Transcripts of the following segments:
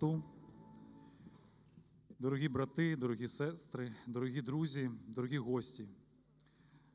Ту. Дорогі брати, дорогі сестри, дорогі друзі, дорогі гості.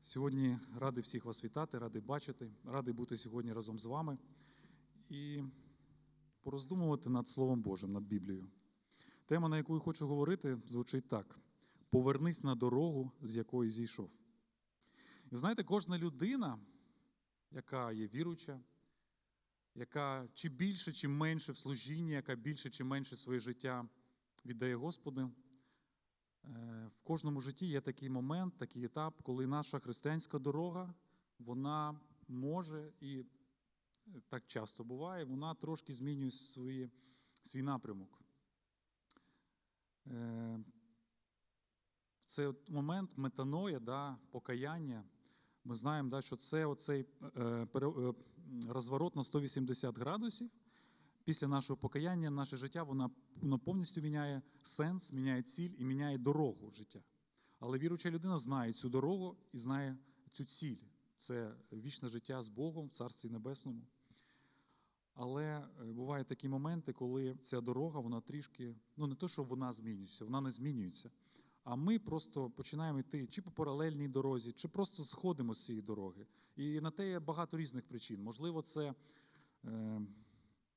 Сьогодні радий всіх вас вітати, радий бачити, радий бути сьогодні разом з вами і пороздумувати над Словом Божим, над Біблією. Тема, на яку я хочу говорити, звучить так: Повернись на дорогу, з якої зійшов. І знаєте, кожна людина, яка є віруча, яка чи більше, чи менше в служінні, яка більше чи менше своє життя віддає Господу. е, В кожному житті є такий момент, такий етап, коли наша християнська дорога, вона може і так часто буває, вона трошки змінює свої, свій напрямок. Е, Це момент метаноя, да, покаяння. Ми знаємо, да, що це оцей е, е, розворот на 180 градусів. Після нашого покаяння наше життя воно, воно повністю міняє сенс, міняє ціль і міняє дорогу життя. Але віруюча людина знає цю дорогу і знає цю ціль. Це вічне життя з Богом в Царстві Небесному. Але е, бувають такі моменти, коли ця дорога, вона трішки, ну не то, що вона змінюється, вона не змінюється. А ми просто починаємо йти чи по паралельній дорозі, чи просто сходимо з цієї дороги. І на те є багато різних причин. Можливо, це, е,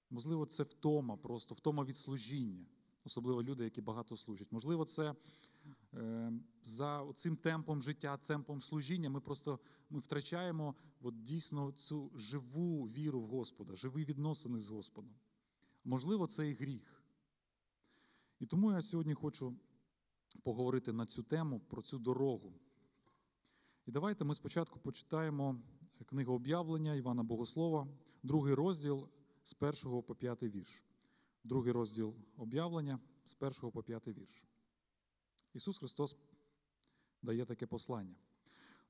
можливо, це втома, просто втома від служіння, особливо люди, які багато служать. Можливо, це е, за цим темпом життя, темпом служіння, ми просто ми втрачаємо от, дійсно цю живу віру в Господа, живі відносини з Господом. Можливо, це і гріх. І тому я сьогодні хочу поговорити на цю тему, про цю дорогу. І давайте ми спочатку почитаємо книгу об'явлення Івана Богослова, другий розділ з першого по п'ятий вірш. Другий розділ об'явлення з першого по п'ятий вірш. Ісус Христос дає таке послання.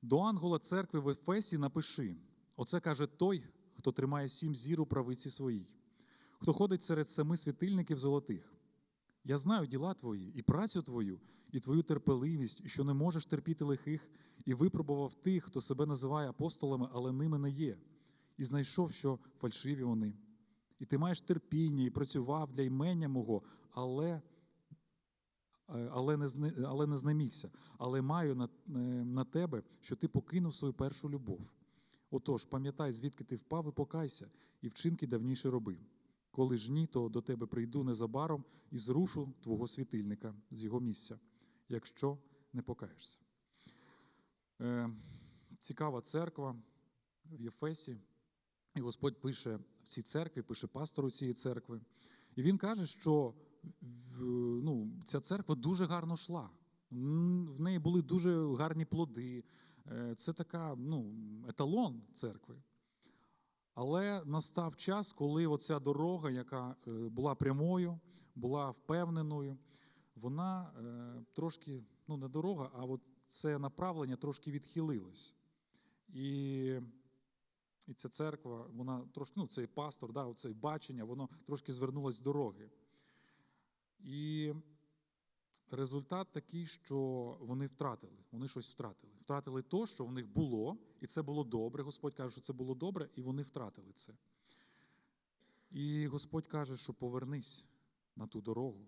До ангела церкви в Ефесі напиши: оце каже той, хто тримає сім зір у правиці своїй, хто ходить серед семи світильників золотих. Я знаю діла твої, і працю твою, і твою терпеливість, що не можеш терпіти лихих, і випробував тих, хто себе називає апостолами, але ними не є, і знайшов, що фальшиві вони. І ти маєш терпіння і працював для імення мого, але, е, але, не, але не знемігся. Але маю на, е, на тебе, що ти покинув свою першу любов. Отож, пам'ятай, звідки ти впав, і покайся, і вчинки давніше роби. Коли ж ні, то до тебе прийду незабаром і зрушу твого світильника з його місця, якщо не покаєшся. Е, цікава церква в Єфесі. І Господь пише в цій церкві, пише пастору цієї церкви. І він каже, що ну, ця церква дуже гарно йшла. В неї були дуже гарні плоди. Е, Це така ну, еталон церкви. Але настав час, коли оця дорога, яка е, була прямою, була впевненою, вона е, трошки, ну не дорога, а от це направлення трошки відхилилось. І, і ця церква, вона трошки, ну, цей пастор, да, оце бачення, воно трошки звернулось з дороги. І результат такий, що вони втратили, вони щось втратили. Втратили то, що в них було, і це було добре. Господь каже, що це було добре, і вони втратили це. І Господь каже, що повернись на ту дорогу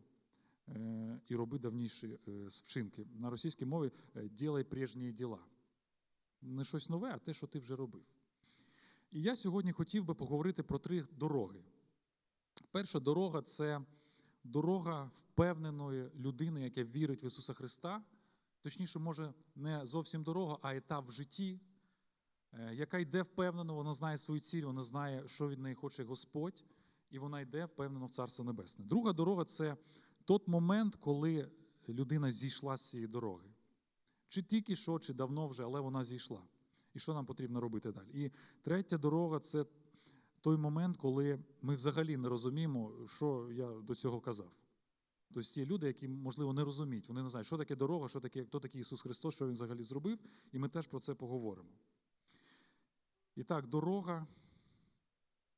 е, і роби давніші е, вчинки. На російській мові е, «ділай прежні діла. Не щось нове, а те, що ти вже робив. І я сьогодні хотів би поговорити про три дороги. Перша дорога це дорога впевненої людини, яка вірить в Ісуса Христа. Точніше, може, не зовсім дорога, а етап в житті, е, яка йде впевнено, вона знає свою ціль, вона знає, що від неї хоче Господь, і вона йде впевнено в Царство Небесне. Друга дорога це той момент, коли людина зійшла з цієї дороги. Чи тільки що, чи давно вже, але вона зійшла. І що нам потрібно робити далі? І третя дорога це той момент, коли ми взагалі не розуміємо, що я до цього казав. Тобто є люди, які, можливо, не розуміють, вони не знають, що таке дорога, що таке, хто такий Ісус Христос, що Він взагалі зробив, і ми теж про це поговоримо. І так, дорога,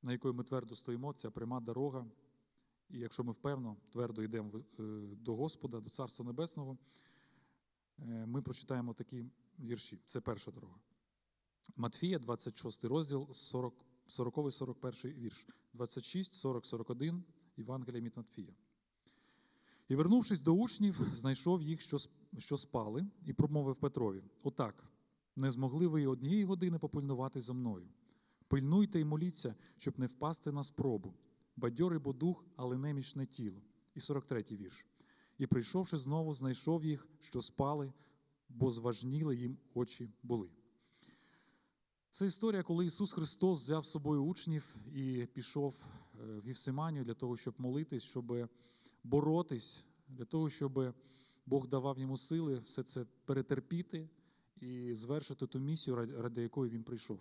на якої ми твердо стоїмо, ця пряма дорога. І якщо ми впевно твердо йдемо е, до Господа, до Царства Небесного, е, ми прочитаємо такі вірші. Це перша дорога. Матфія, 26 розділ, 40, 40-41 вірш. 26, 40, 41, Євангелія від Матфія. І, вернувшись до учнів, знайшов їх, що, спали, і промовив Петрові: Отак, не змогли ви і однієї години попильнувати за мною. Пильнуйте і моліться, щоб не впасти на спробу. Бадьорий бо дух, але немічне тіло. І 43-й вірш. І прийшовши знову, знайшов їх, що спали, бо зважніли їм очі були. Це історія, коли Ісус Христос взяв з собою учнів і пішов е, в Гівсиманію для того, щоб молитись, щоб боротись, для того, щоб Бог давав йому сили все це перетерпіти і звершити ту місію, ради якої він прийшов.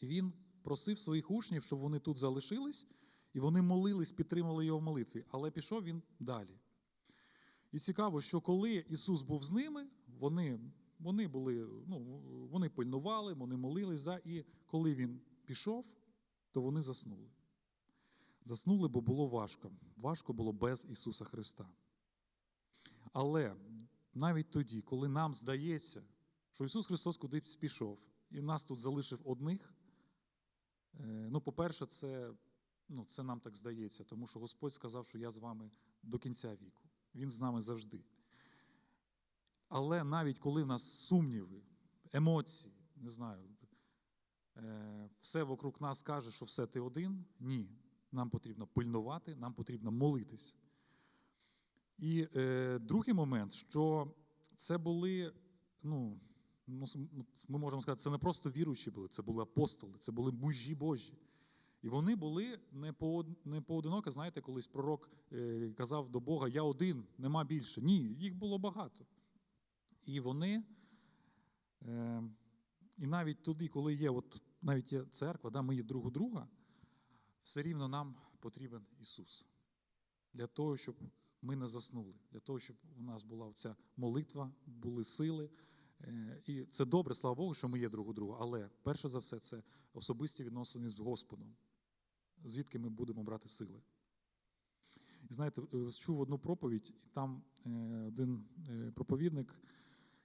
І він просив своїх учнів, щоб вони тут залишились, і вони молились, підтримали його в молитві. Але пішов він далі. І цікаво, що коли Ісус був з ними, вони, вони були, ну, вони пильнували, вони молились, да, і коли він пішов, то вони заснули. Заснули, бо було важко. Важко було без Ісуса Христа. Але навіть тоді, коли нам здається, що Ісус Христос кудись пішов і нас тут залишив одних, е, ну, по-перше, це, ну, це нам так здається, тому що Господь сказав, що я з вами до кінця віку. Він з нами завжди. Але навіть коли в нас сумніви, емоції, не знаю, е, все вокруг нас каже, що все ти один, ні. Нам потрібно пильнувати, нам потрібно молитись. І е, другий момент, що це були, ну, ну, ну, ми можемо сказати, це не просто віруючі були, це були апостоли, це були мужі Божі. І вони були не, поод- не поодиноко, знаєте, колись пророк е, казав до Бога: Я один, нема більше. Ні, їх було багато. І вони, е, і навіть туди, коли є, от навіть є церква, да, ми є друг у друга, все рівно нам потрібен Ісус. Для того, щоб ми не заснули, для того, щоб у нас була ця молитва, були сили. Е, І це добре, слава Богу, що ми є друг у друга. Але перше за все, це особисті відносини з Господом, звідки ми будемо брати сили. І знаєте, е, чув одну проповідь, і там один проповідник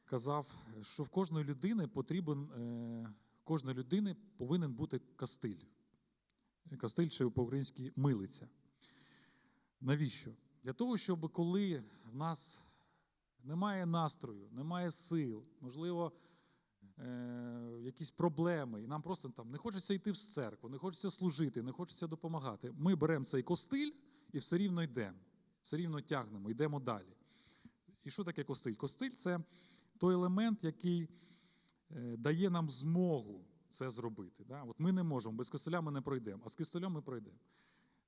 казав, що в кожної людини потрібен, е, кожної людини повинен бути кастиль. Кастиль чи по-українськи милиця. Навіщо? Для того, щоб коли в нас немає настрою, немає сил, можливо, е, якісь проблеми, і нам просто там не хочеться йти в церкву, не хочеться служити, не хочеться допомагати. Ми беремо цей костиль і все рівно йдемо, все рівно тягнемо, йдемо далі. І що таке костиль? Костиль це той елемент, який е, дає нам змогу це зробити. Да? От ми не можемо, без костиля ми не пройдемо, а з костилем ми пройдемо.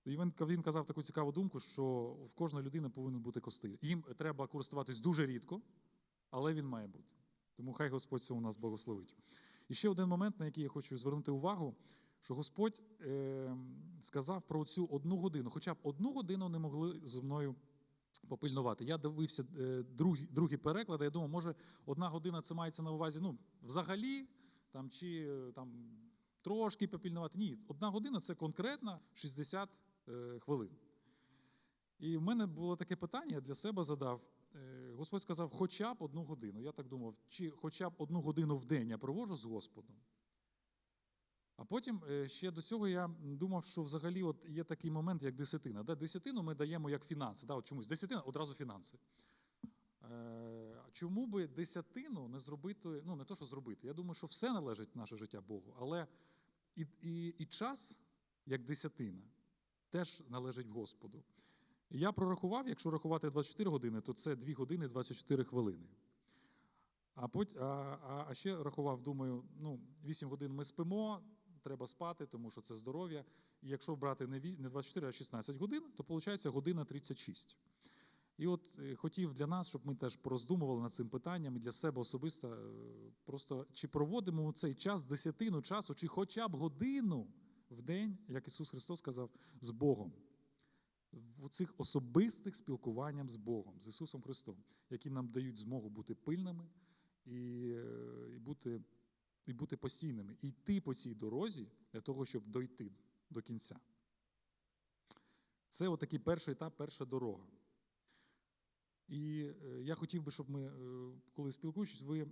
І він казав таку цікаву думку, що в кожної людини повинен бути костиль. Їм треба користуватись дуже рідко, але він має бути. Тому хай Господь цього нас благословить. І ще один момент, на який я хочу звернути увагу, що Господь е, сказав про цю одну годину, хоча б одну годину не могли зі мною попильнувати. Я дивився е, другі, другі переклади, я думав, може, одна година це мається на увазі, ну, взагалі, там, чи е, там, трошки попільнувати. Ні, одна година це конкретно 60 е, хвилин. І в мене було таке питання, я для себе задав. Господь сказав, хоча б одну годину. Я так думав, чи хоча б одну годину в день я проводжу з Господом. А потім е, ще до цього я думав, що взагалі от є такий момент, як десятина. Да? Десятину ми даємо як фінанси. Да? От чомусь десятина одразу фінанси. Е, Чому би десятину не зробити, ну не то, що зробити. Я думаю, що все належить наше життя Богу, але і, і, і час, як десятина, теж належить Господу. Я прорахував, якщо рахувати 24 години, то це 2 години 24 хвилини. А, пот, а, а, а ще рахував, думаю, ну, 8 годин ми спимо, треба спати, тому що це здоров'я. І якщо брати не 24, а 16 годин, то виходить година 36. І от е, хотів для нас, щоб ми теж пороздумували над цим питанням і для себе особисто, е, просто чи проводимо цей час, десятину часу, чи хоча б годину в день, як Ісус Христос сказав, з Богом. В цих особистих спілкуванням з Богом, з Ісусом Христом, які нам дають змогу бути пильними і, е, і, бути, і бути постійними, і йти по цій дорозі для того, щоб дойти до кінця. Це отакий перший етап, перша дорога. І е, я хотів би, щоб ми, е, коли спілкуючись, ви,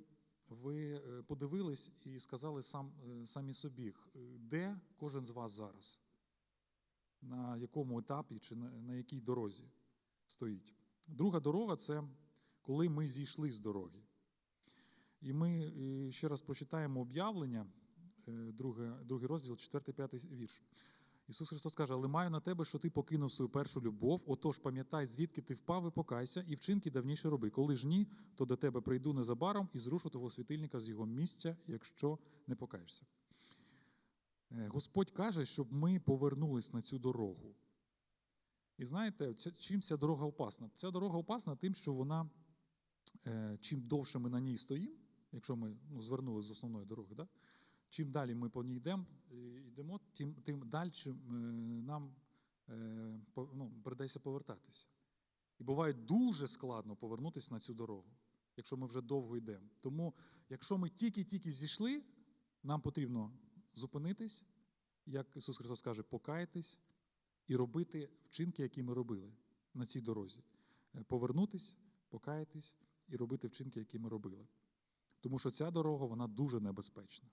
ви е, подивились і сказали сам, самі собі, де кожен з вас зараз, на якому етапі чи на, на якій дорозі стоїть. Друга дорога це коли ми зійшли з дороги. І ми е, ще раз прочитаємо об'явлення, е, другий розділ, 4-5 вірш. Ісус Христос каже, але маю на тебе, що ти покинув свою першу любов, отож пам'ятай, звідки ти впав і покайся, і вчинки давніше роби. Коли ж ні, то до тебе прийду незабаром і зрушу того світильника з його місця, якщо не покаєшся. Е, Господь каже, щоб ми повернулись на цю дорогу. І знаєте, чим ця дорога опасна? Ця дорога опасна тим, що вона, чим довше ми на ній стоїмо, якщо ми ну, звернули з основної дороги, да? чим далі ми по ній йдемо, е, йдемо тим, тим далі нам е, ну, придеться повертатися. І буває дуже складно повернутися на цю дорогу, якщо ми вже довго йдемо. Тому, якщо ми тільки-тільки зійшли, нам потрібно зупинитись, як Ісус Христос каже, покаятись і робити вчинки, які ми робили на цій дорозі. Е, Повернутись, покаятись і робити вчинки, які ми робили. Тому що ця дорога вона дуже небезпечна.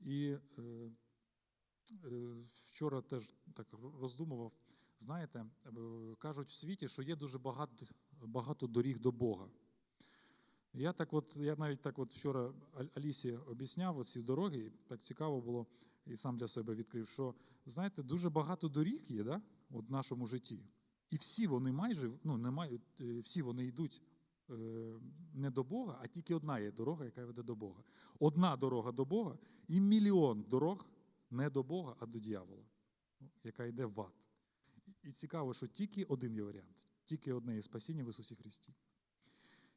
І е, е, вчора теж так роздумував. Знаєте, е, кажуть в світі, що є дуже багато, багато доріг до Бога. Я так от, я навіть так от вчора Алісі об'ясняв оці дороги, і так цікаво було, і сам для себе відкрив, що знаєте, дуже багато доріг є да, от в нашому житті. І всі вони майже ну, не мають, е, всі вони йдуть не до Бога, а тільки одна є дорога, яка веде до Бога. Одна дорога до Бога і мільйон дорог не до Бога, а до дьявола, ну, яка йде в ад. І цікаво, що тільки один є варіант, тільки одне є спасіння в Ісусі Христі.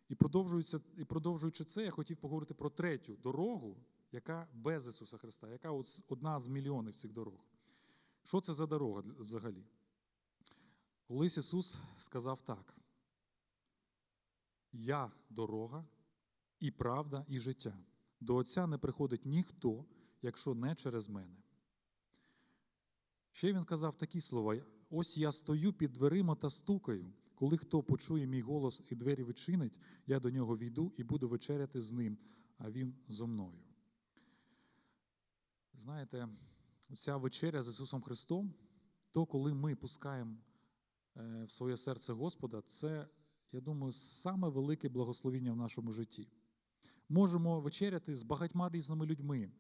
І, продовжується, і продовжуючи це, я хотів поговорити про третю дорогу, яка без Ісуса Христа, яка одна з мільйонів цих дорог. Що це за дорога взагалі? Колись Ісус сказав так: Я дорога, і правда, і життя. До Отця не приходить ніхто, якщо не через мене. Ще він казав такі слова: ось я стою під дверима та стукаю. Коли хто почує мій голос і двері відчинить, я до нього війду і буду вечеряти з ним, а він зо мною. Знаєте, ця вечеря з Ісусом Христом, то коли ми пускаємо е, в своє серце Господа, це, я думаю, саме велике благословіння в нашому житті. Можемо вечеряти з багатьма різними людьми,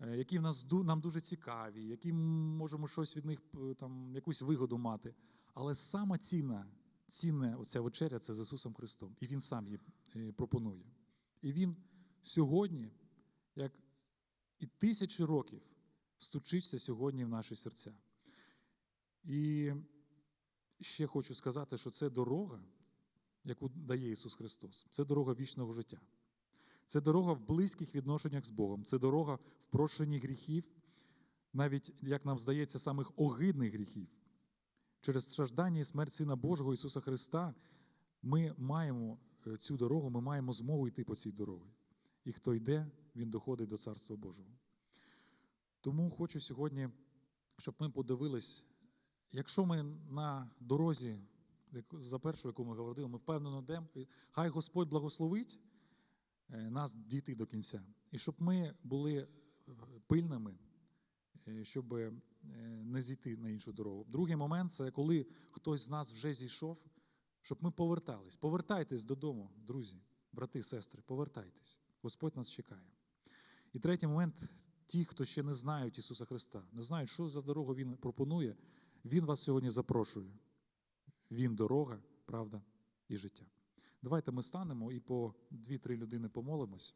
е, які в нас нам дуже цікаві, які можемо щось від них там, якусь вигоду мати. Але сама цінна, цінна оця вечеря це з Ісусом Христом. І Він сам її е, пропонує. І Він сьогодні, як і тисячі років, стучиться сьогодні в наші серця. І ще хочу сказати, що це дорога, яку дає Ісус Христос. Це дорога вічного життя. Це дорога в близьких відношеннях з Богом. Це дорога в прощенні гріхів, навіть, як нам здається, самих огидних гріхів. Через страждання і смерть Сина Божого Ісуса Христа ми маємо е, цю дорогу, ми маємо змогу йти по цій дорозі. І хто йде, він доходить до Царства Божого. Тому хочу сьогодні, щоб ми подивились, якщо ми на дорозі, за першу, яку ми говорили, ми впевнено йдемо, хай Господь благословить е, нас дійти до кінця. І щоб ми були е, пильними, е, щоб не зійти на іншу дорогу. Другий момент це коли хтось з нас вже зійшов, щоб ми повертались. Повертайтесь додому, друзі, брати, сестри, повертайтесь. Господь нас чекає. І третій момент ті, хто ще не знають Ісуса Христа, не знають, що за дорогу Він пропонує, Він вас сьогодні запрошує. Він дорога, правда і життя. Давайте ми станемо і по дві-три людини помолимось.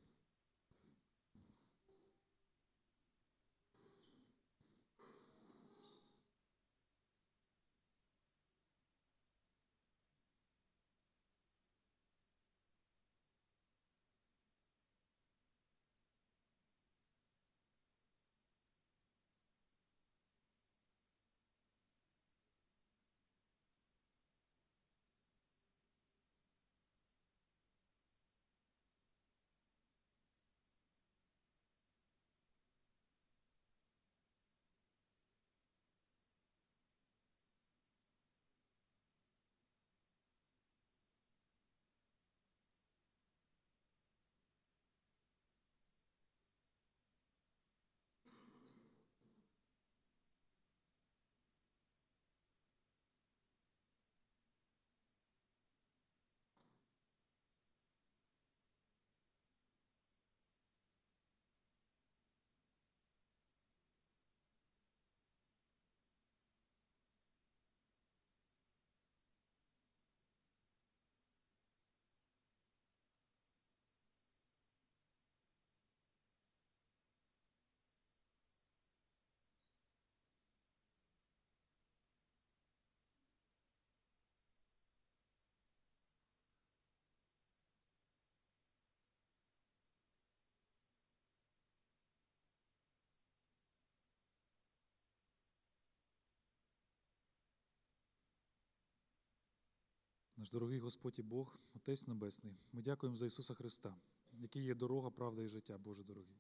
Наш дорогий Господь і Бог, Отець Небесний, ми дякуємо за Ісуса Христа, який є дорога, правда і життя, Боже дорогий.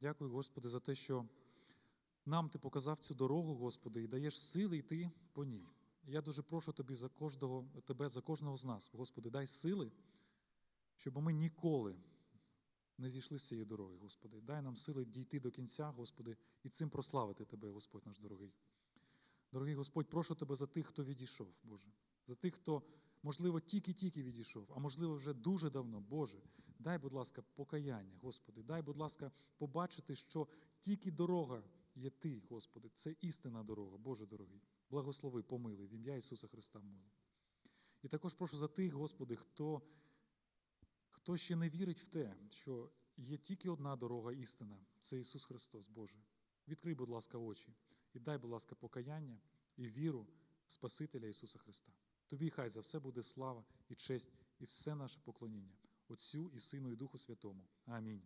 Дякую, Господи, за те, що нам Ти показав цю дорогу, Господи, і даєш сили йти по ній. Я дуже прошу Тобі за кожного, Тебе, за кожного з нас, Господи, дай сили, щоб ми ніколи не зійшли з цієї дороги, Господи. Дай нам сили дійти до кінця, Господи, і цим прославити Тебе, Господь наш дорогий. Дорогий Господь, прошу Тебе за тих, хто відійшов, Боже, за тих, хто, можливо, тільки-тільки відійшов, а можливо, вже дуже давно, Боже. Дай, будь ласка, покаяння, Господи, дай, будь ласка, побачити, що тільки дорога є Ти, Господи, це істинна дорога, Боже дорогий. Благослови, помилуй, в ім'я Ісуса Христа молю. І також прошу за тих, Господи, хто, хто ще не вірить в те, що є тільки одна дорога істина це Ісус Христос, Боже. Відкрий, будь ласка, очі і дай, будь ласка, покаяння і віру в Спасителя Ісуса Христа. Тобі хай за все буде слава і честь, і все наше поклоніння, Отцю і Сину, і Духу Святому. Амінь.